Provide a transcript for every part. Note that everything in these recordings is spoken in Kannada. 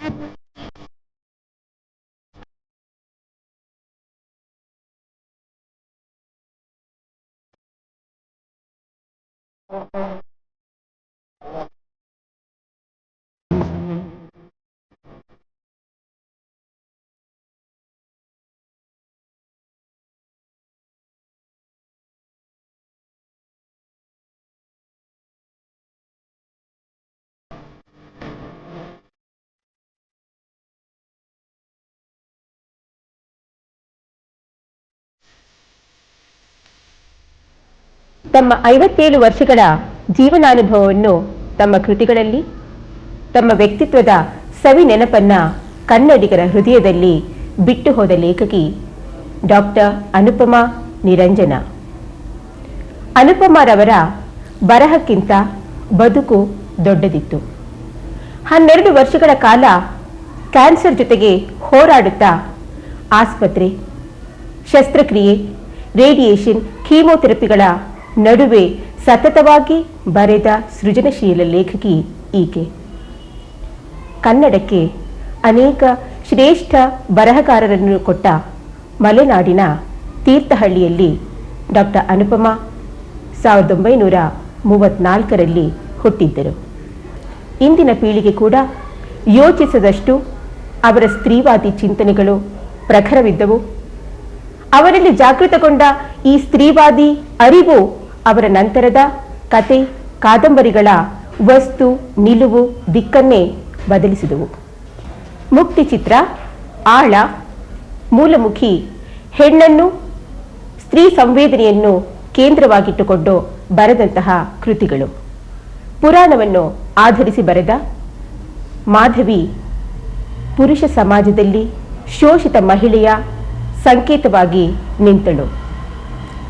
Mm-hmm. ತಮ್ಮ ಐವತ್ತೇಳು ವರ್ಷಗಳ ಜೀವನಾನುಭವವನ್ನು ತಮ್ಮ ಕೃತಿಗಳಲ್ಲಿ, ತಮ್ಮ ವ್ಯಕ್ತಿತ್ವದ ಸವಿ ನೆನಪನ್ನ ಕನ್ನಡಿಗರ ಹೃದಯದಲ್ಲಿ ಬಿಟ್ಟು ಹೋದ ಲೇಖಕಿ ಡಾಕ್ಟರ್ ಅನುಪಮಾ ನಿರಂಜನ. ಅನುಪಮಾರವರ ಬರಹಕ್ಕಿಂತ ಬದುಕು ದೊಡ್ಡದಿತ್ತು. ಹನ್ನೆರಡು ವರ್ಷಗಳ ಕಾಲ ಕ್ಯಾನ್ಸರ್ ಜೊತೆಗೆ ಹೋರಾಡುತ್ತಾ ಆಸ್ಪತ್ರೆ, ಶಸ್ತ್ರಕ್ರಿಯೆ, ರೇಡಿಯೇಷನ್, ಕೀಮೋಥೆರಪಿಗಳ ನಡುವೆ ಸತತವಾಗಿ ಬರೆದ ಸೃಜನಶೀಲ ಲೇಖಕಿ ಈಕೆ. ಕನ್ನಡಕ್ಕೆ ಅನೇಕ ಶ್ರೇಷ್ಠ ಬರಹಗಾರರನ್ನು ಕೊಟ್ಟ ಮಲೆನಾಡಿನ ತೀರ್ಥಹಳ್ಳಿಯಲ್ಲಿ ಡಾಕ್ಟರ್ ಅನುಪಮ ಸಾವಿರದ ಒಂಬೈನೂರ ಮೂವತ್ನಾಲ್ಕರಲ್ಲಿ ಹುಟ್ಟಿದ್ದರು. ಇಂದಿನ ಪೀಳಿಗೆ ಕೂಡ ಯೋಚಿಸದಷ್ಟು ಅವರ ಸ್ತ್ರೀವಾದಿ ಚಿಂತನೆಗಳು ಪ್ರಖರವಿದ್ದವು. ಅವರಲ್ಲಿ ಜಾಗೃತಗೊಂಡ ಈ ಸ್ತ್ರೀವಾದಿ ಅರಿವು ಅವರ ನಂತರದ ಕತೆ ಕಾದಂಬರಿಗಳ ವಸ್ತು, ನಿಲುವು, ದಿಕ್ಕನ್ನೇ ಬದಲಿಸಿದವು. ಮುಕ್ತಿ ಚಿತ್ರ, ಆಳ, ಮೂಲಮುಖಿ, ಹೆಣ್ಣನ್ನು ಸ್ತ್ರೀ ಸಂವೇದನೆಯನ್ನು ಕೇಂದ್ರವಾಗಿಟ್ಟುಕೊಂಡು ಬರೆದಂತಹ ಕೃತಿಗಳು. ಪುರಾಣವನ್ನು ಆಧರಿಸಿ ಬರೆದ ಮಾಧವಿ, ಪುರುಷ ಸಮಾಜದಲ್ಲಿ ಶೋಷಿತ ಮಹಿಳೆಯ ಸಂಕೇತವಾಗಿ ನಿಂತಳು.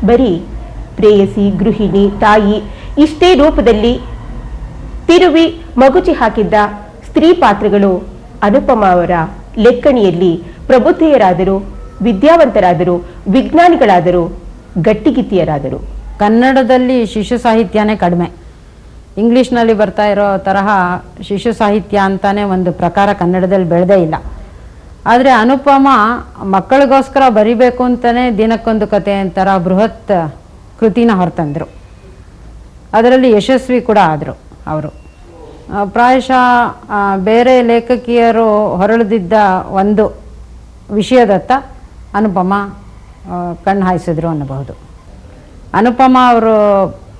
ಬರೀ ಪ್ರೇಯಸಿ, ಗೃಹಿಣಿ, ತಾಯಿ, ಇಷ್ಟೇ ರೂಪದಲ್ಲಿ ತಿರುವಿ ಮಗುಚಿ ಹಾಕಿದ್ದ ಸ್ತ್ರೀ ಪಾತ್ರಗಳು ಅನುಪಮ ಅವರ ಲೆಕ್ಕಣಿಯಲ್ಲಿ ಪ್ರಬುದ್ಧೆಯರಾದರು, ವಿದ್ಯಾವಂತರಾದರು, ವಿಜ್ಞಾನಿಗಳಾದರು ಗಟ್ಟಿಗಿತ್ತಿಯರಾದರು ಕನ್ನಡದಲ್ಲಿ ಶಿಶು ಸಾಹಿತ್ಯನೇ ಕಡಿಮೆ. ಇಂಗ್ಲೀಷ್ನಲ್ಲಿ ಬರ್ತಾ ಇರೋ ತರಹ ಶಿಶು ಸಾಹಿತ್ಯ ಅಂತಾನೆ ಒಂದು ಪ್ರಕಾರ ಕನ್ನಡದಲ್ಲಿ ಬೆಳೆದೇ ಇಲ್ಲ. ಆದರೆ ಅನುಪಮ ಮಕ್ಕಳಿಗೋಸ್ಕರ ಬರಿಬೇಕು ಅಂತಲೇ ದಿನಕ್ಕೊಂದು ಕತೆ ಅಂತಾರ ಬೃಹತ್ ಕೃತಿನ ಹೊರತಂದರು. ಅದರಲ್ಲಿ ಯಶಸ್ವಿ ಕೂಡ ಆದರು ಅವರು. ಪ್ರಾಯಶಃ ಬೇರೆ ಲೇಖಕಿಯರು ಹೊರಳಿದಿದ್ದ ಒಂದು ವಿಷಯದತ್ತ ಅನುಪಮ ಕಣ್ಣು ಹಾಯಿಸಿದ್ರು ಅನ್ನಬಹುದು. ಅನುಪಮ ಅವರು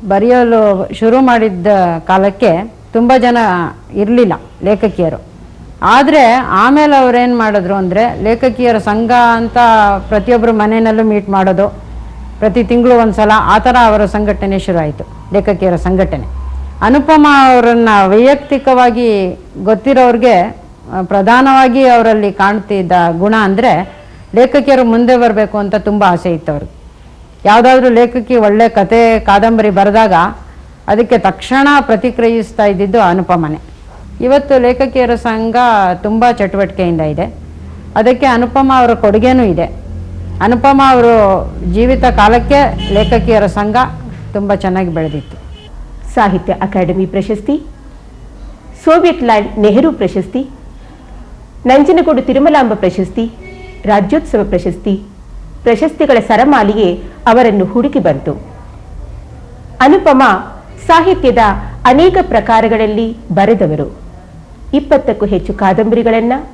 ಬರೆಯಲು ಶುರು ಮಾಡಿದ್ದ ಕಾಲಕ್ಕೆ ತುಂಬ ಜನ ಇರಲಿಲ್ಲ ಲೇಖಕಿಯರು. ಆದರೆ ಆಮೇಲೆ ಅವ್ರೇನು ಮಾಡಿದ್ರು ಅಂದರೆ ಲೇಖಕಿಯರ ಸಂಘ ಅಂತ ಪ್ರತಿಯೊಬ್ಬರು ಮನೆಯಲ್ಲೂ ಮೀಟ್ ಮಾಡೋದು ಪ್ರತಿ ತಿಂಗಳು ಒಂದು ಸಲ ಆ ಥರ ಅವರ ಸಂಘಟನೆ ಶುರುವಾಯಿತು, ಲೇಖಕಿಯರ ಸಂಘಟನೆ. ಅನುಪಮ ಅವರನ್ನು ವೈಯಕ್ತಿಕವಾಗಿ ಗೊತ್ತಿರೋರಿಗೆ ಪ್ರಧಾನವಾಗಿ ಅವರಲ್ಲಿ ಕಾಣ್ತಿದ್ದ ಗುಣ ಅಂದರೆ ಲೇಖಕಿಯರು ಮುಂದೆ ಬರಬೇಕು ಅಂತ ತುಂಬ ಆಸೆ ಇತ್ತು ಅವ್ರಿಗೆ ಯಾವುದಾದ್ರೂ ಲೇಖಕಿ ಒಳ್ಳೆ ಕತೆ, ಕಾದಂಬರಿ ಬರೆದಾಗ ಅದಕ್ಕೆ ತಕ್ಷಣ ಪ್ರತಿಕ್ರಿಯಿಸ್ತಾ ಇದ್ದಿದ್ದು ಅನುಪಮನೆ. ಇವತ್ತು ಲೇಖಕಿಯರ ಸಂಘ ತುಂಬ ಚಟುವಟಿಕೆಯಿಂದ ಇದೆ. ಅದಕ್ಕೆ ಅನುಪಮ ಅವರ ಕೊಡುಗೆನೂ ಇದೆ. ಅನುಪಮ ಅವರು ಜೀವಿತ ಕಾಲಕ್ಕೆ ಲೇಖಕಿಯರ ಸಂಘ ತುಂಬ ಚೆನ್ನಾಗಿ ಬೆಳೆದಿತ್ತು. ಸಾಹಿತ್ಯ ಅಕಾಡೆಮಿ ಪ್ರಶಸ್ತಿ, ಸೋವಿಯತ್ ಲ್ಯಾಂಡ್ ನೆಹರು ಪ್ರಶಸ್ತಿ, ನಂಜನಗೂಡು ತಿರುಮಲಾಂಬ ಪ್ರಶಸ್ತಿ, ರಾಜ್ಯೋತ್ಸವ ಪ್ರಶಸ್ತಿ, ಪ್ರಶಸ್ತಿಗಳ ಸರಮಾಲಿಗೆ ಅವರನ್ನು ಹುಡುಕಿ ಬಂತು. ಅನುಪಮ ಸಾಹಿತ್ಯದ ಅನೇಕ ಪ್ರಕಾರಗಳಲ್ಲಿ ಬರೆದವರು. ಇಪ್ಪತ್ತಕ್ಕೂ ಹೆಚ್ಚು ಕಾದಂಬರಿಗಳನ್ನು,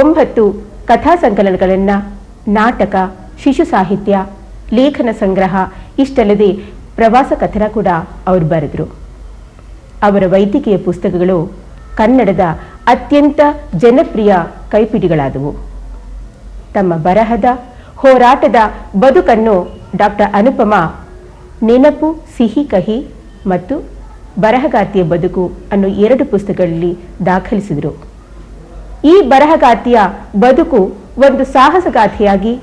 ಒಂಬತ್ತು ಕಥಾ ಸಂಕಲನಗಳನ್ನು ನಾಟಕ, ಶಿಶು ಸಾಹಿತ್ಯ, ಲೇಖನ ಸಂಗ್ರಹ, ಇಷ್ಟಲ್ಲದೆ ಪ್ರವಾಸ ಕಥನ ಕೂಡ ಅವರು ಬರೆದರು. ಅವರ ವೈದ್ಯಕೀಯ ಪುಸ್ತಕಗಳು ಕನ್ನಡದ ಅತ್ಯಂತ ಜನಪ್ರಿಯ ಕೈಪಿಡಿಗಳಾದವು. ತಮ್ಮ ಬರಹದ ಹೋರಾಟದ ಬದುಕನ್ನು ಡಾಕ್ಟರ್ ಅನುಪಮ ನೆನಪು, ಸಿಹಿ ಕಹಿ ಮತ್ತು ಬರಹಗಾತಿಯ ಬದುಕು ಅನ್ನೋ ಎರಡು ಪುಸ್ತಕಗಳಲ್ಲಿ ದಾಖಲಿಸಿದರು. ಈ ಬರಹಗಾತಿಯ ಬದುಕು ಒಂದು ಸಾಹಸಗಾಥೆಯಾಗಿ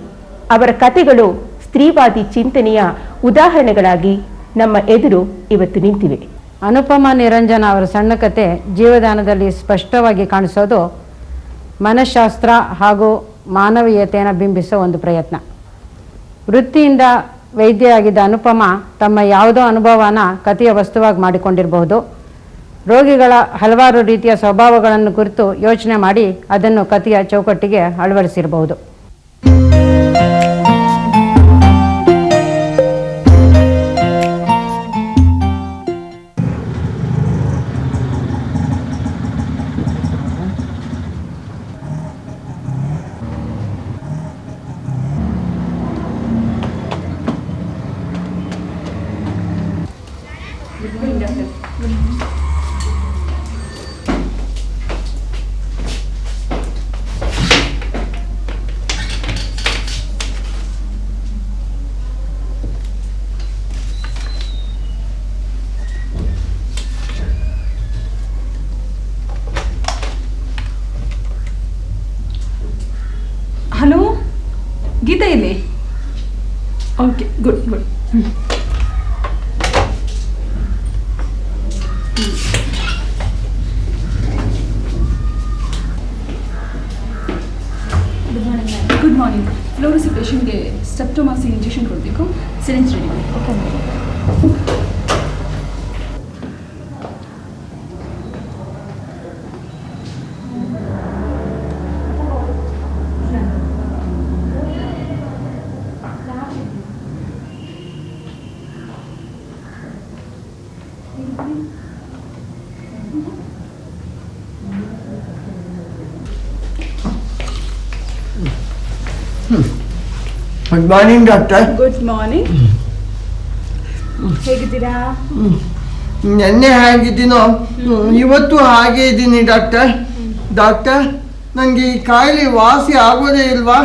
ಅವರ ಕಥೆಗಳು ಸ್ತ್ರೀವಾದಿ ಚಿಂತನೆಯ ಉದಾಹರಣೆಗಳಾಗಿ ನಮ್ಮ ಎದುರು ಇವತ್ತು ನಿಂತಿವೆ. ಅನುಪಮ ನಿರಂಜನ ಅವರ ಸಣ್ಣ ಕತೆ ಜೀವದಾನದಲ್ಲಿ ಸ್ಪಷ್ಟವಾಗಿ ಕಾಣಿಸೋದು ಮನಃಶಾಸ್ತ್ರ ಹಾಗೂ ಮಾನವೀಯತೆಯನ್ನು ಬಿಂಬಿಸೋ ಒಂದು ಪ್ರಯತ್ನ. ವೃತ್ತಿಯಿಂದ ವೈದ್ಯೆಯಾಗಿದ್ದ ಅನುಪಮ ತಮ್ಮ ಯಾವುದೋ ಅನುಭವನ ಕಥೆಯ ವಸ್ತುವಾಗಿ ಮಾಡಿಕೊಂಡಿರಬಹುದು. ರೋಗಿಗಳ ಹಲವಾರು ರೀತಿಯ ಸ್ವಭಾವಗಳನ್ನು ಕುರಿತು ಯೋಚನೆ ಮಾಡಿ ಅದನ್ನು ಕಥೆಯ ಚೌಕಟ್ಟಿಗೆ ಅಳವಡಿಸಿರಬಹುದು. Good morning doctor good morning ಹೇಗಿದ್ದೀರಾ? ನೆನ್ನೆ ಹೇಗಿದ್ದೀನೋ? ಇವತ್ತು ಹಾಗೆ ಇದ್ದೀನಿ ಡಾಕ್ಟರ್ ಡಾಕ್ಟರ್ ನನಗೆ ಈ ಕಾಯಿಲೆ ವಾಸಿ ಆಗೋದೇ ಇಲ್ವಾ?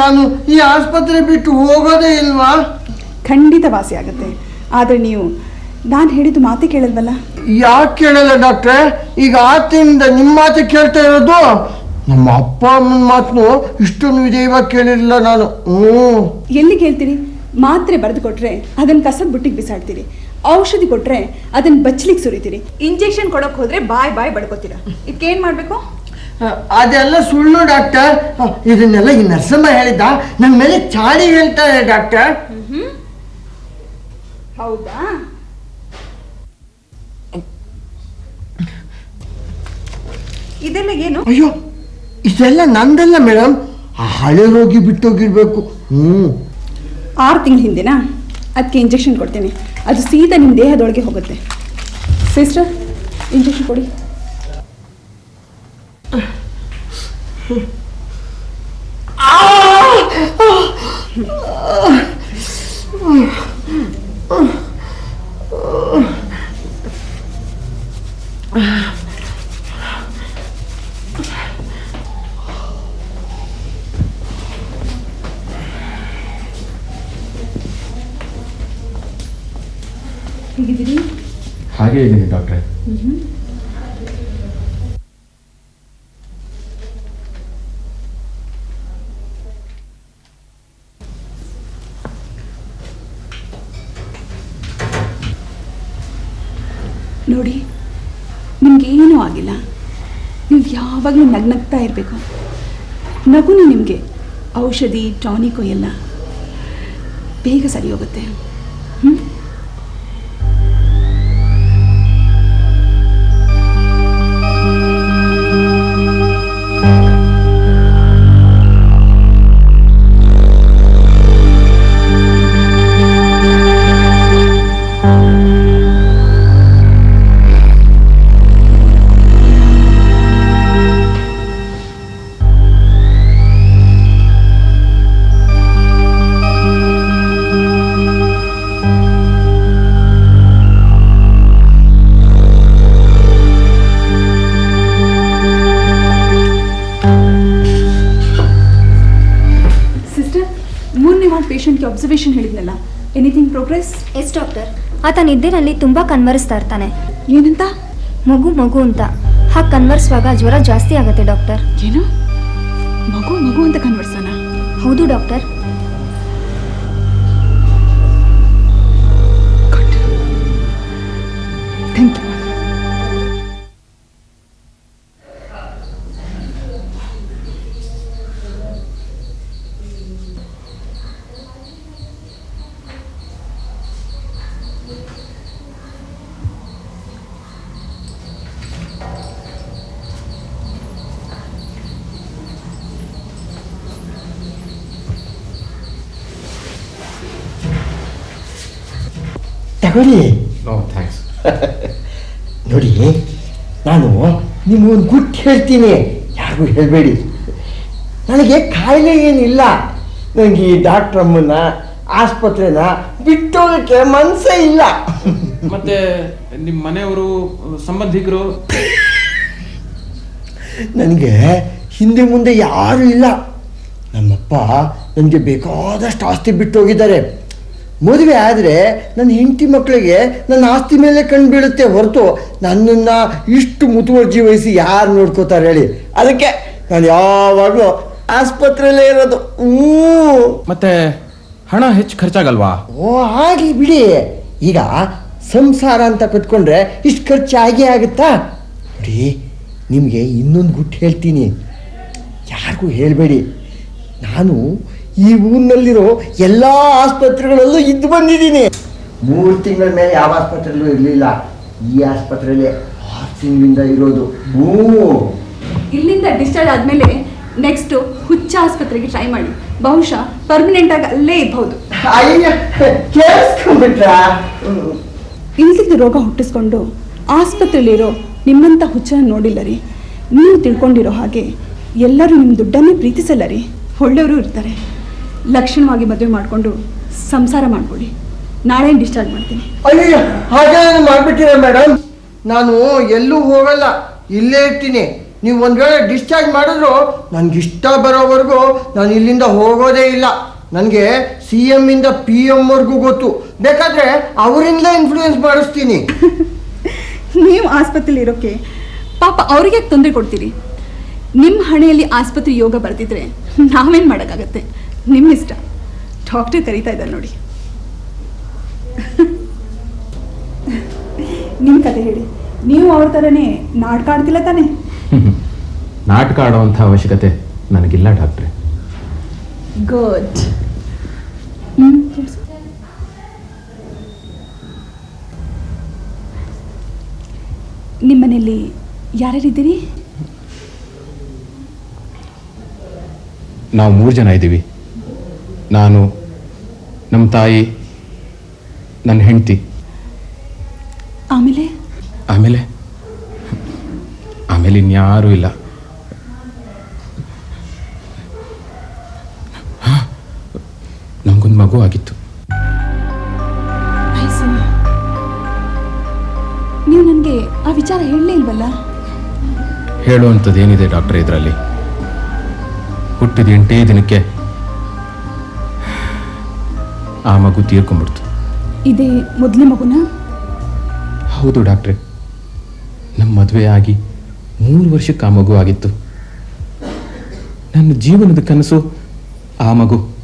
ನಾನು ಈ ಆಸ್ಪತ್ರೆ ಬಿಟ್ಟು ಹೋಗೋದೇ ಇಲ್ವಾ? ಖಂಡಿತ ವಾಸಿ ಆಗುತ್ತೆ. ಆದರೆ ನೀವು ನಾನು ಹೇಳಿದ ಮಾತೇ ಕೇಳಲ್ವಲ್ಲ? ಯಾಕೆ ಕೇಳಲ್ಲ ಡಾಕ್ಟ್ರೆ? ಈಗ ಆತಿಂದ ನಿಮ್ಮ ಮಾತು ಕೇಳ್ತಾ ಇರೋದು? ನಮ್ಮ ಅಪ್ಪ ಅಮ್ಮನ ಮಾತನ್ನು ಇಷ್ಟೊಂದು ವಿಜಯವಾಗಿ ಕೇಳಿರಲಿಲ್ಲ ನಾನು. ಹ್ಞೂ ಎಲ್ಲಿ ಕೇಳ್ತೀರಿ ಮಾತ್ರೆ ಬರೆದು ಕೊಟ್ರೆ ಅದನ್ನ ಕಸದ ಬುಟ್ಟಿಗೆ ಬಿಸಾಡ್ತೀರಿ. ಔಷಧಿ ಕೊಟ್ರೆ ಅದನ್ನ ಬಚ್ಚಲಿಕ್ಕೆ ಸುರಿತೀರಿ. ಇಂಜೆಕ್ಷನ್ ಕೊಡೋಕೆ ಹೋದ್ರೆ ಬಾಯ್ ಬಾಯ್ ಬಡ್ಕೋತೀರಾ. ಇದಕ್ಕೇನು ಮಾಡಬೇಕು? ಅದೆಲ್ಲ ಸುಳ್ಳು ಡಾಕ್ಟರ್. ಇದನ್ನೆಲ್ಲ ಈ ನರ್ಸಮ್ಮ ಹೇಳಿದ್ದ. ನನ್ನ ಮೇಲೆ ಚಾಡಿ ಹೇಳ್ತಾರೆ ಡಾಕ್ಟರ್. ಹೌದಾ? ಇದೆಲ್ಲ ಏನು ಅಯ್ಯೋ ಇದೆಲ್ಲ ನಂದಲ್ಲ ಮೇಡಮ್ ಹಳೆ ರೋಗಿ ಬಿಟ್ಟೋಗಿರ್ಬೇಕು. ಹ್ಞೂ. ಆರು ತಿಂಗಳ ಹಿಂದೆನಾ? ಅದಕ್ಕೆ ಇಂಜೆಕ್ಷನ್ ಕೊಡ್ತೀನಿ. ಅದು ಸೀದಾ ನಿಮ್ಮ ದೇಹದೊಳಗೆ ಹೋಗುತ್ತೆ. ಸಿಸ್ಟರ್ ಇಂಜೆಕ್ಷನ್ ಕೊಡಿ. ಹೇಗಿದ್ದೀರಿ ಹಾಗೇ ಇದ್ದೀನಿ ಡಾಕ್ಟ್ರೆ? ನೋಡಿ, ನಿಮ್ಗೇನೂ ಆಗಿಲ್ಲ. ನೀವು ಯಾವಾಗಲೂ ನಗ್ನಗ್ತಾ ಇರಬೇಕು. ನಗುನು ನಿಮಗೆ ಔಷಧಿ, ಟಾನಿಕು ಎಲ್ಲ ಬೇಗ ಸರಿ ಹೋಗುತ್ತೆ. ಆತ ನಿದ್ದೆನಲ್ಲಿ ತುಂಬಾ ಕನ್ವರ್ಸ್ತಾ ಇರ್ತಾನೆ. ಏನಂತ? ಮಗು ಮಗು ಅಂತ. ಹಾಗೆ ಕನ್ವರ್ಸುವಾಗ ಜ್ವರ ಜಾಸ್ತಿ ಆಗುತ್ತೆ ಡಾಕ್ಟರ್. ಏನು? ಮಗು ಮಗು ಅಂತ ಕನ್ವರ್ಸನ ಹೌದು ಡಾಕ್ಟರ್. ತಗೊಳ್ಳಿ ನೋ ಥ್ಯಾಂಕ್ಸ್ ನೋಡಿ. ನಾನು ನಿಮಗೊಂದು ಗುಟ್ಟು ಹೇಳ್ತೀನಿ. ಯಾರಿಗೂ ಹೇಳಬೇಡಿ. ನನಗೆ ಕಾಯಿಲೆ ಏನಿಲ್ಲ. ನನಗೆ ಈ ಡಾಕ್ಟ್ರಮ್ಮನ್ನ ಆಸ್ಪತ್ರೆನ ಬಿಟ್ಟೋಗಕ್ಕೆ ಮನಸ್ಸೇ ಇಲ್ಲ. ಮತ್ತೆ ನಿಮ್ಮ ಮನೆಯವರು ಸಂಬಂಧಿಕರು? ನನಗೆ ಹಿಂದೆ ಮುಂದೆ ಯಾರೂ ಇಲ್ಲ. ನಮ್ಮಪ್ಪ ನನಗೆ ಬೇಕಾದಷ್ಟು ಆಸ್ತಿ ಬಿಟ್ಟು ಹೋಗಿದ್ದಾರೆ ಮದುವೆ ಆದರೆ ನನ್ನ ಹೆಂಡತಿ ಮಕ್ಕಳಿಗೆ ನನ್ನ ಆಸ್ತಿ ಮೇಲೆ ಕಣ್ಣು ಬೀಳುತ್ತೆ ಹೊರತು ನನ್ನನ್ನು ಇಷ್ಟು ಮುತುವರ್ಜಿ ವಹಿಸಿ ಯಾರು ನೋಡ್ಕೋತಾರೆ ಹೇಳಿ. ಅದಕ್ಕೆ ನಾನು ಯಾವಾಗಲೂ ಆಸ್ಪತ್ರೆಯಲ್ಲೇ ಇರೋದು. ಹ್ಞೂ. ಮತ್ತೆ ಹಣ ಹೆಚ್ಚು ಖರ್ಚಾಗಲ್ವಾ? ಓ ಆಗಲಿ ಬಿಡಿ. ಈಗ ಸಂಸಾರ ಅಂತ ಕಟ್ಕೊಂಡ್ರೆ ಇಷ್ಟು ಖರ್ಚು ಆಗೇ ಆಗುತ್ತಾ? ನೋಡಿ ನಿಮಗೆ ಇನ್ನೊಂದು ಗುಟ್ಟು ಹೇಳ್ತೀನಿ. ಯಾರಿಗೂ ಹೇಳಬೇಡಿ. ನಾನು ಈ ಊರಿನಲ್ಲಿರೋ ಎಲ್ಲ ಆಸ್ಪತ್ರೆಗಳಲ್ಲೂ ಇದ್ದು ಬಂದಿದ್ದೀನಿ. ಮೂರು ತಿಂಗಳ ಮೇಲೆ ಯಾವ ಆಸ್ಪತ್ರೆಯಲ್ಲೂ ಇರಲಿಲ್ಲ. ಈ ಆಸ್ಪತ್ರೆಯಲ್ಲಿ ಆರು ತಿಂಗಳಿಂದ ಇರೋದು. ಹ್ಞೂ. ಇಲ್ಲಿಂದ ಡಿಸ್ಚಾರ್ಜ್ ಆದಮೇಲೆ ನೆಕ್ಸ್ಟ್ ಹುಚ್ಚ ಆಸ್ಪತ್ರೆಗೆ ಟ್ರೈ ಮಾಡಿ. ಬಹುಶಃ ಪರ್ಮನೆಂಟ್ ಆಗಿ ಅಲ್ಲೇ ಇರಬಹುದು. ಇಲ್ಲಿದ್ದು ಇಲ್ದಿದ್ದ ರೋಗ ಹುಟ್ಟಿಸ್ಕೊಂಡು ಆಸ್ಪತ್ರೆಯಲ್ಲಿರೋ ನಿಮ್ಮಂಥ ಹುಚ್ಚನ ನೋಡಿಲ್ಲ ರೀ. ನೀವು ತಿಳ್ಕೊಂಡಿರೋ ಹಾಗೆ ಎಲ್ಲರೂ ನಿಮ್ಮ ದುಡ್ಡನ್ನೇ ಪ್ರೀತಿಸಲ್ಲ ರೀ. ಒಳ್ಳೆಯವರು ಇರ್ತಾರೆ. ಲಕ್ಷಣವಾಗಿ ಮದುವೆ ಮಾಡಿಕೊಂಡು ಸಂಸಾರ ಮಾಡ್ಕೊಳ್ಳಿ. ನಾಳೆ ಡಿಸ್ಚಾರ್ಜ್ ಮಾಡ್ತೀನಿ. ಅಯ್ಯೋ ಹಾಗೆ ಮಾಡ್ಬಿಟ್ಟಿರ ಮೇಡಮ್ ನಾನು ಎಲ್ಲೂ ಹೋಗಲ್ಲ ಇಲ್ಲೇ ಇರ್ತೀನಿ. ನೀವು ಒಂದು ವೇಳೆ ಡಿಸ್ಚಾರ್ಜ್ ಮಾಡಿದ್ರು ನನಗೆ ಇಷ್ಟ ಬರೋವರೆಗೂ ನಾನು ಇಲ್ಲಿಂದ ಹೋಗೋದೇ ಇಲ್ಲ. ನನಗೆ ಸಿ ಎಂ ಇಂದ ಪಿ ಎಮ್ವರೆಗೂ ಗೊತ್ತು. ಬೇಕಾದ್ರೆ ಅವರಿಂದ ಇನ್ಫ್ಲೂಯೆನ್ಸ್ ಮಾಡಿಸ್ತೀನಿ. ನೀವು ಆಸ್ಪತ್ರೆಯಲ್ಲಿ ಇರೋಕ್ಕೆ ಪಾಪ ಅವ್ರಿಗೆ ತೊಂದರೆ ಕೊಡ್ತೀರಿ? ನಿಮ್ಮ ಹಣೆಯಲ್ಲಿ ಆಸ್ಪತ್ರೆ ಯೋಗ ಬರ್ತಿದ್ರೆ ನಾವೇನು ಮಾಡೋಕ್ಕಾಗತ್ತೆ? ನಿಮ್ಮ ಇಷ್ಟ? ಡಾಕ್ಟರ್ ಕರಿತಾ ಇದ್ದಾರೆ ನೋಡಿ. ನಿಮ್ಮ ಕತೆ ಹೇಳಿ. ನೀವು ಅವ್ರ ಥರನೇ ನಾಟಕ ಆಡ್ತಿಲ್ಲ ತಾನೇ? ನಾಟಕ ಆಡುವಂಥ ಅವಶ್ಯಕತೆ ನನಗಿಲ್ಲ ಡಾಕ್ಟ್ರೆ. ಗುಡ್ ನಿಮ್ಮ ಮನೆಯಲ್ಲಿ ಯಾರ್ಯಾರಿದ್ದೀರಿ ನಾವು ಮೂರು ಜನ ಇದ್ದೀವಿ. ನಾನು ನಮ್ಮ ತಾಯಿ ನನ್ನ ಹೆಂಡತಿ. ಆಮೇಲೆ? ಆಮೇಲೆ? ಆಮೇಲೆ ಇನ್ಯಾರೂ ಇಲ್ಲ. ನಮಗೊಂದು ಮಗು ಆಗಿತ್ತು. ನೀವು ನನಗೆ ಆ ವಿಚಾರ ಹೇಳಲೇ ಇಲ್ವಲ್ಲ? ಹೇಳುವಂಥದ್ದು ಏನಿದೆ ಡಾಕ್ಟರ್ ಇದರಲ್ಲಿ? ಹುಟ್ಟಿದ ಎಂಟೇ ದಿನಕ್ಕೆ ಆ ಮಗು ತೀರ್ಕೊಂಡ್ಬಿಡ್ತು. ಇದೇ ಮೊದಲನೇ ಮಗುನ? ಹೌದು ಡಾಕ್ಟ್ರೆ. ನಮ್ಮ ಮದುವೆ ಆಗಿ ಮೂರು ವರ್ಷಕ್ಕೆ ಆ ಮಗು ಆಗಿತ್ತು. ನನ್ನ ಜೀವನದ ಕನಸು ಆ ಮಗು.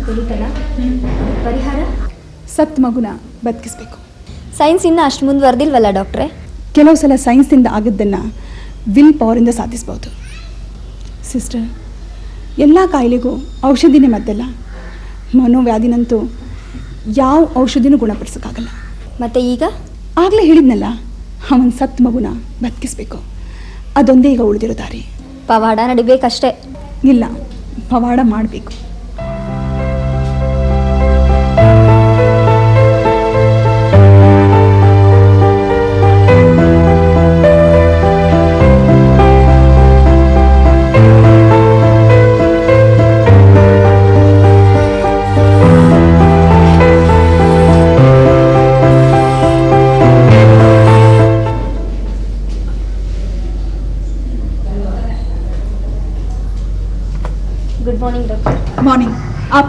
ಅಂತ ತಿಳಿತಲ್ಲ ಪರಿಹಾರ? ಸತ್ ಮಗುನ ಬದುಕಿಸ್ಬೇಕು. ಸೈನ್ಸ್ ಇನ್ನೂ ಅಷ್ಟು ಮುಂದುವರೆದಿಲ್ವಲ್ಲ ಡಾಕ್ಟ್ರೆ? ಕೆಲವು ಸಲ ಸೈನ್ಸಿಂದ ಆಗಿದ್ದನ್ನು ವಿಲ್ ಪವರಿಂದ ಸಾಧಿಸ್ಬೋದು. ಸಿಸ್ಟರ್ ಎಲ್ಲ ಕಾಯಿಲೆಗೂ ಔಷಧಿನೇ ಮದ್ದಲ್ಲ. ಮನೋವ್ಯಾಧಿನಂತೂ ಯಾವ ಔಷಧಿನೂ ಗುಣಪಡಿಸೋಕ್ಕಾಗಲ್ಲ. ಮತ್ತೆ ಈಗ? ಆಗಲೇ ಹೇಳಿದ್ನಲ್ಲ ಅವನ ಸತ್ ಮಗುನ ಬದುಕಿಸ್ಬೇಕು. ಅದೊಂದೇ ಈಗ ಉಳಿದಿರೋ ದಾರಿ. ಪವಾಡ ನಡಿಬೇಕಷ್ಟೇ. ಇಲ್ಲ ಪವಾಡ ಮಾಡಬೇಕು.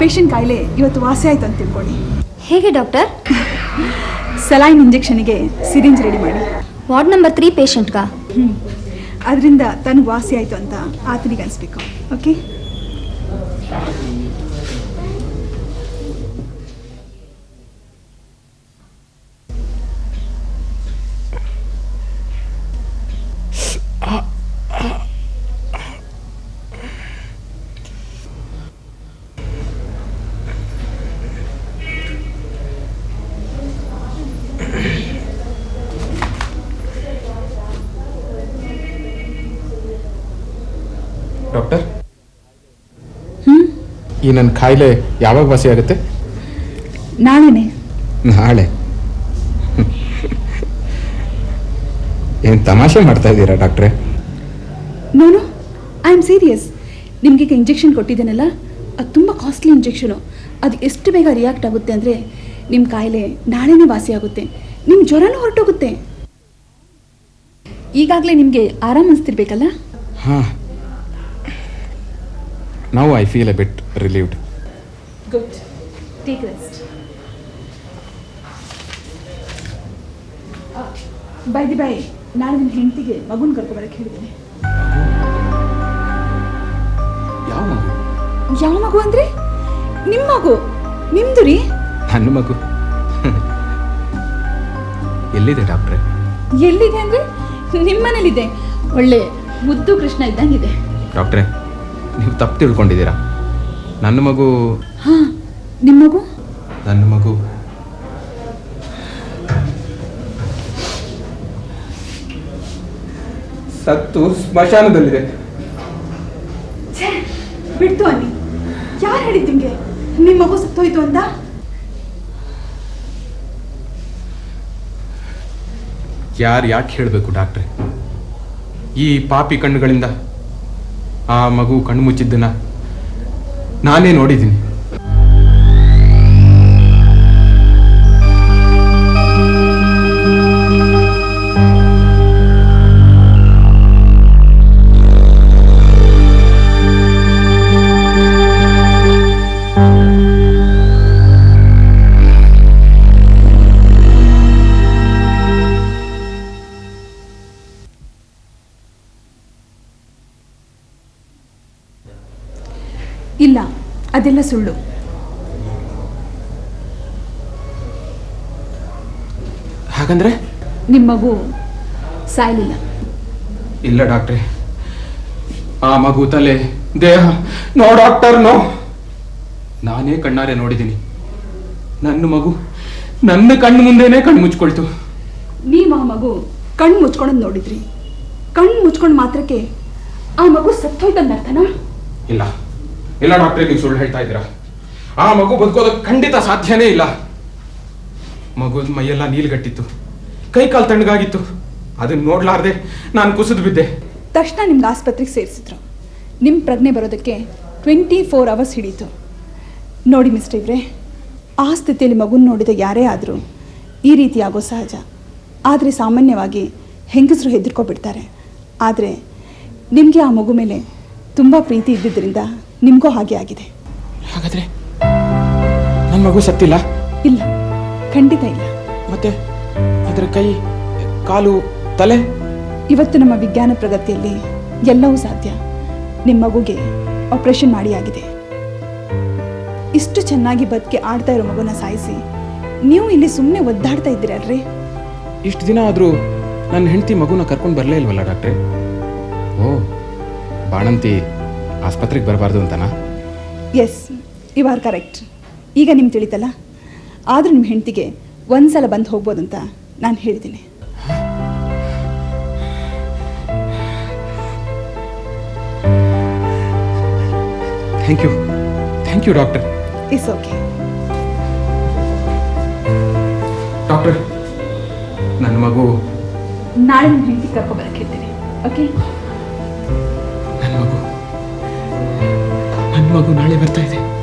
ಪೇಷಂಟ್ ಕಾಯಿಲೆ ಇವತ್ತು ವಾಸಿ ಆಯಿತು ಅಂತ ತಿಳ್ಕೊಳ್ಳಿ. ಹೇಗೆ ಡಾಕ್ಟರ್? ಸಲೈನ್ ಇಂಜೆಕ್ಷನ್ಗೆ ಸಿರಿಂಜ್ ರೆಡಿ ಮಾಡಿ. ವಾರ್ಡ್ ನಂಬರ್ ತ್ರೀ ಪೇಷಂಟ್ಗಾ ಹ್ಞೂ ಅದರಿಂದ ತನಗೆ ವಾಸಿ ಆಯಿತು ಅಂತ ಆತನಿಗೆ ಅನಿಸ್ಬೇಕು. Okay doctor? ಈ ನನ್ನ ಕಾಯಿಲೆ ಯಾವಾಗ ವಾಸಿ ಆಗುತ್ತೆ ನಾಳೆನೆ. ನಾಳೆ? ಏನು ತಮಾಷೆ ಮಾಡ್ತಾ ಇದ್ದೀರಾ ಡಾಕ್ಟ್ರೆ? ನೋನು ಐ ಆಮ್ ಸೀರಿಯಸ್ ನಿಮಗೆ ಈಗ ಇಂಜೆಕ್ಷನ್ ಕೊಟ್ಟಿದ್ದೇನಲ್ಲ ಅದು ತುಂಬ ಕಾಸ್ಟ್ಲಿ ಇಂಜೆಕ್ಷನು ಅದು ಎಷ್ಟು ಬೇಗ ರಿಯಾಕ್ಟ್ ಆಗುತ್ತೆ ಅಂದರೆ ನಿಮ್ಮ ಕಾಯಿಲೆ ನಾಳೆನೇ ವಾಸಿ ಆಗುತ್ತೆ ನಿಮ್ಮ ಜ್ವರನೂ ಹೊರಟೋಗುತ್ತೆ. ಈಗಾಗಲೇ ನಿಮಗೆ ಆರಾಮ ಅನಿಸ್ತಿರ್ಬೇಕಲ್ಲ? ಹಾಂ ನಾವು I feel a bit relieved good Take rest by the by ನಾಳೆ ನಿನ್ನ ಹೆಂಡತಿಗೆ ಮಗುನ ಕರ್ಕೊಬರಕ್ಕೆ ಹೇಳಿದ್ದೇನೆ. ಯಾವ ಮಗು? ಯಾವ ಮಗು ಅಂದ್ರೆ? ನಿಮ್ಮ ಮಗು? ನಿಮ್ದು ರೀ? ನನ್ನ ಮಗು. ಎಲ್ಲಿದೆ ಡಾಕ್ಟ್ರೆ? ಎಲ್ಲಿದೆ ಅಂದ್ರೆ ನಿಮ್ಮನೇಲಿದೆ. ಒಳ್ಳೆ ಮುದ್ದು ಕೃಷ್ಣ ಇದ್ದಂಗಿದೆ. ಡಾಕ್ಟ್ರೆ ನೀವು ತಪ್ಪು ತಿಳ್ಕೊಂಡಿದ್ದೀರಾ? ನನ್ನ ಮಗು ಹಾ ನಿಮ್ಮ ಮಗು? ನನ್ನ ಮಗು. ಸತ್ತು ಸ್ಮಶಾನದಲ್ಲಿದೆ. ಛೇ ಬಿಡ್ತು ಅನ್ನಿ ಯಾರು ಹೇಳಿದ್ ನಿಮಗೆ? ನಿಮ್ಮ ಮಗು ಸತ್ತೋಯ್ತು ಅಂತ? ಯಾರು ಯಾಕೆ ಹೇಳಬೇಕು ಡಾಕ್ಟ್ರೆ? ಈ ಪಾಪಿ ಕಣ್ಣುಗಳಿಂದ ಆ ಮಗು ಕಣ್ಣು ಮುಚ್ಚಿದ್ದನ್ನ ನಾನೇ ನೋಡಿದ್ದೀನಿ. ಅದೆಲ್ಲ ಸುಳ್ಳು. ಹಾಗಂದ್ರೆ? ನಿಮ್ಮ ಮಗು ಸಾಯಲಿಲ್ಲ. ಇಲ್ಲ ಡಾಕ್ಟ್ರೆ. ಆ ಮಗು ತಲೆ ದೇಹ ನೋ ಡಾಕ್ಟರ್ ನೋ. ನಾನೇ ಕಣ್ಣಾರೆ ನೋಡಿದ್ದೀನಿ. ನನ್ನ ಮಗು ನನ್ನ ಕಣ್ಣು ಮುಂದೆನೆ ಕಣ್ಣು ಮುಚ್ಕೊಳ್ತು. ನೀವು ಆ ಮಗು ಕಣ್ಣು ಮುಚ್ಕೊಂಡು ನೋಡಿದ್ರಿ. ಕಣ್ಣು ಮುಚ್ಕೊಂಡು ಮಾತ್ರಕ್ಕೆ ಆ ಮಗು ಸತ್ತೋಯ್ತಂದ ಅರ್ಥನಾ? ಇಲ್ಲ. ಇಲ್ಲ ಡಾಕ್ಟ್ರೆ, ನೀವು ಸುಳ್ಳು ಹೇಳ್ತಾ ಇದ್ದೀರಾ? ಆ ಮಗು ಬದುಕೋದಕ್ಕೆ ಖಂಡಿತ ಸಾಧ್ಯನೇ ಇಲ್ಲ. ಮಗು ಮೈಯೆಲ್ಲ ನೀಲ್ಗಟ್ಟಿತ್ತು. ಕೈ ಕಾಲು ತಣ್ಣಗಾಗಿತ್ತು. ಅದನ್ನ ನೋಡ್ಲಾರ್ದೆ ನಾನು ಕುಸಿದು ಬಿದ್ದೆ. ತಕ್ಷಣ ನಿಮ್ಗೆ ಆಸ್ಪತ್ರೆಗೆ ಸೇರಿಸಿದ್ರು. ನಿಮ್ಮ ಪ್ರಜ್ಞೆ ಬರೋದಕ್ಕೆ ಟ್ವೆಂಟಿ ಫೋರ್ ಅವರ್ಸ್ ಹಿಡೀತು. ನೋಡಿ ಮಿಸ್ಟರ್ ಇವ್ರೆ, ಆ ಸ್ಥಿತಿಯಲ್ಲಿ ಮಗುನ ನೋಡಿದ ಯಾರೇ ಆದರೂ ಈ ರೀತಿ ಆಗೋ ಸಹಜ. ಆದರೆ ಸಾಮಾನ್ಯವಾಗಿ ಹೆಂಗಸರು ಹೆದರ್ಕೊಬಿಡ್ತಾರೆ. ಆದರೆ ನಿಮಗೆ ಆ ಮಗು ಮೇಲೆ ತುಂಬ ಪ್ರೀತಿ ಇದ್ದಿದ್ದರಿಂದ ನಿಮಗೂ ಹಾಗೆ ಆಗಿದೆ. ಹಾಗಾದ್ರೆ ನನ್ನ ಮಗು ಸತ್ತಿಲ್ಲ ಇಲ್ಲ? ಖಂಡಿತ ಇಲ್ಲ. ಮತ್ತೆ ಅದರ ಕೈ ಕಾಲು ತಲೆ? ಇವತ್ತು ನಮ್ಮ ವಿಜ್ಞಾನ ಪ್ರಗತಿಯಲ್ಲಿ ಎಲ್ಲವೂ ಸಾಧ್ಯ. ನಿಮ್ಮ ಮಗುಗೆ ಆಪರೇಷನ್ ಮಾಡಿ ಆಗಿದೆ. ಇಷ್ಟು ಚೆನ್ನಾಗಿ ಬದುಕಿ ಆಡ್ತಾ ಇರೋ ಮಗುನ ಸಾಯಿಸಿ ನೀವು ಇಲ್ಲಿ ಸುಮ್ಮನೆ ಒದ್ದಾಡ್ತಾ ಇದ್ದೀರಲ್ರಿ ಇಷ್ಟು ದಿನ ಆದರೂ ನನ್ನ ಹೆಂಡತಿ ಮಗುನ ಕರ್ಕೊಂಡು ಬರಲೇ ಇಲ್ವಲ್ಲ ಡಾಕ್ಟ್ರೆ? ಓ ಬಾಣಂತಿ. ಆಸ್ಪತ್ರೆಗೆ ಬರಬಾರ್ದು ಅಂತನಾ? ಎಸ್ ಯು ಆರ್ ಕರೆಕ್ಟ್ ಈಗ ನಿಮ್ಗೆ ತಿಳಿತಲ್ಲ? ಆದರೂ ನಿಮ್ಮ ಹೆಂಡತಿಗೆ ಒಂದ್ಸಲ ಬಂದು ಹೋಗ್ಬೋದಂತ ಅಂತ ನಾನು ಹೇಳಿದ್ದೀನಿ. Thank you thank you doctor it's okay doctor ನನ್ನ ಮಗು ನಾಳೆ ನಿಮ್ಮ ಹೆಂಡತಿ ಕರ್ಕೊಬರಕ್ಕೆ ಹೇಳ್ತೀನಿ ಓಕೆ ಮಗು ನಾಳೆ ಬರ್ತಾ ಇದೆ.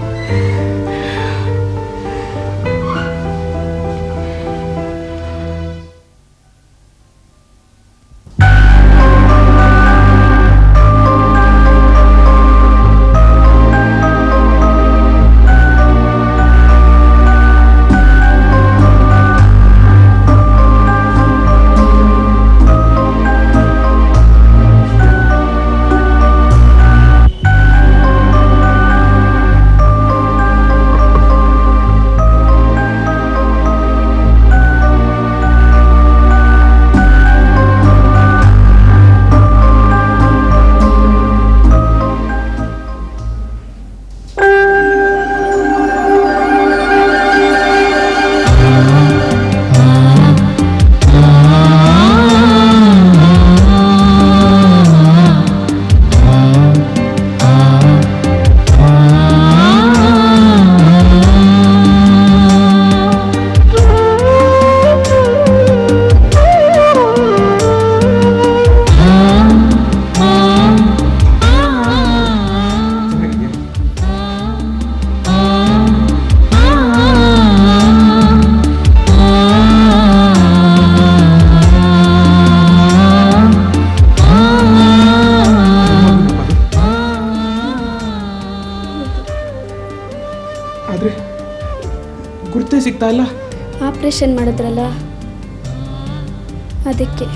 ಸಿಗ್ತಾ ಇಲ್ಲ? ಆಪ್ರೇಷನ್ ಮಾಡಿದ್ರಲ್ಲ? ಅದಕ್ಕೆ.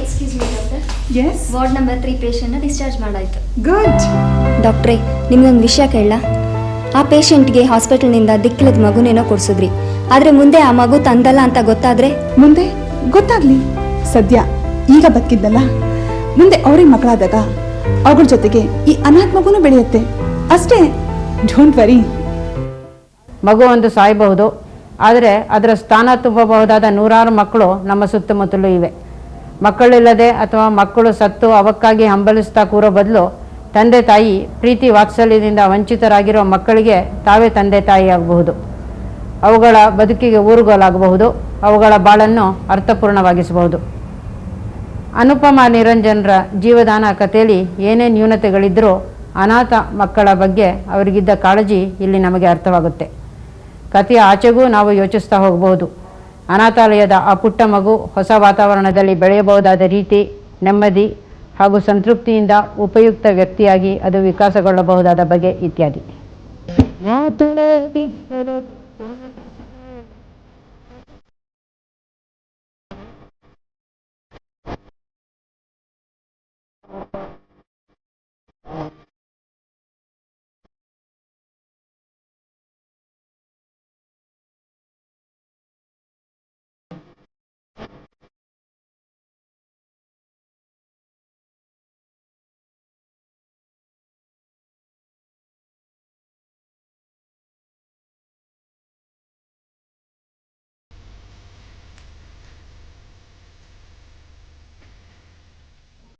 Excuse me doctor yes ward number three ಪೇಷಂಟ್ನ discharge ಮಾಡಾಯಿತು. ಡಾಕ್ಟ್ರೇ ನಿಮ್ಗೊಂದು ವಿಷಯ ಕೇಳಲ್ಲ ಆ ಪೇಷಂಟ್ಗೆ ಹಾಸ್ಪಿಟಲ್ನಿಂದ ದಿಕ್ಕಿಲ್ಲದ ಮಗುನೇನೋ ಕೊಡ್ಸಿದ್ರಿ. ಆದರೆ ಮುಂದೆ ಆ ಮಗು ತಂದಲ್ಲ ಅಂತ ಗೊತ್ತಾದ್ರೆ? ಮುಂದೆ? ಗೊತ್ತಾಗ್ಲಿ. ಸದ್ಯ ಈಗ ಬದುಕಿದ್ದಲ್ಲ. ಮುಂದೆ ಅವ್ರಿಗೆ ಮಕ್ಕಳಾದಾಗ ಅವ್ರ ಜೊತೆಗೆ ಈ ಅನಾಥ ಮಗುನೂ ಬೆಳೆಯುತ್ತೆ. ಅಷ್ಟೇ. ಡೋಂಟ್ ವರಿ ಮಗು ಒಂದು ಸಾಯಬಹುದು. ಆದರೆ ಅದರ ಸ್ಥಾನ ತುಂಬಬಹುದಾದ ನೂರಾರು ಮಕ್ಕಳು ನಮ್ಮ ಸುತ್ತಮುತ್ತಲೂ ಇವೆ. ಮಕ್ಕಳಿಲ್ಲದೆ ಅಥವಾ ಮಕ್ಕಳು ಸತ್ತು ಅವಕ್ಕಾಗಿ ಹಂಬಲಿಸ್ತಾ ಕೂರೋ ಬದಲು ತಂದೆ ತಾಯಿ ಪ್ರೀತಿ ವಾತ್ಸಲ್ಯದಿಂದ ವಂಚಿತರಾಗಿರೋ ಮಕ್ಕಳಿಗೆ ತಾವೇ ತಂದೆ ತಾಯಿ ಆಗಬಹುದು. ಅವುಗಳ ಬದುಕಿಗೆ ಊರುಗೋಲಾಗಬಹುದು. ಅವುಗಳ ಬಾಳನ್ನು ಅರ್ಥಪೂರ್ಣವಾಗಿಸಬಹುದು. ಅನುಪಮ ನಿರಂಜನರ ಜೀವದಾನ ಕಥೆಯಲ್ಲಿ ಏನೇ ನ್ಯೂನತೆಗಳಿದ್ದರೂ ಅನಾಥ ಮಕ್ಕಳ ಬಗ್ಗೆ ಅವರಿಗಿದ್ದ ಕಾಳಜಿ ಇಲ್ಲಿ ನಮಗೆ ಅರ್ಥವಾಗುತ್ತೆ. ಕಥೆಯ ಆಚೆಗೂ ನಾವು ಯೋಚಿಸ್ತಾ ಹೋಗಬಹುದು. ಅನಾಥಾಲಯದ ಆ ಪುಟ್ಟ ಮಗು ಹೊಸ ವಾತಾವರಣದಲ್ಲಿ ಬೆಳೆಯಬಹುದಾದ ರೀತಿ, ನೆಮ್ಮದಿ ಹಾಗೂ ಸಂತೃಪ್ತಿಯಿಂದ ಉಪಯುಕ್ತ ವ್ಯಕ್ತಿಯಾಗಿ ಅದು ವಿಕಾಸಗೊಳ್ಳಬಹುದಾದ ಬಗೆ ಇತ್ಯಾದಿ.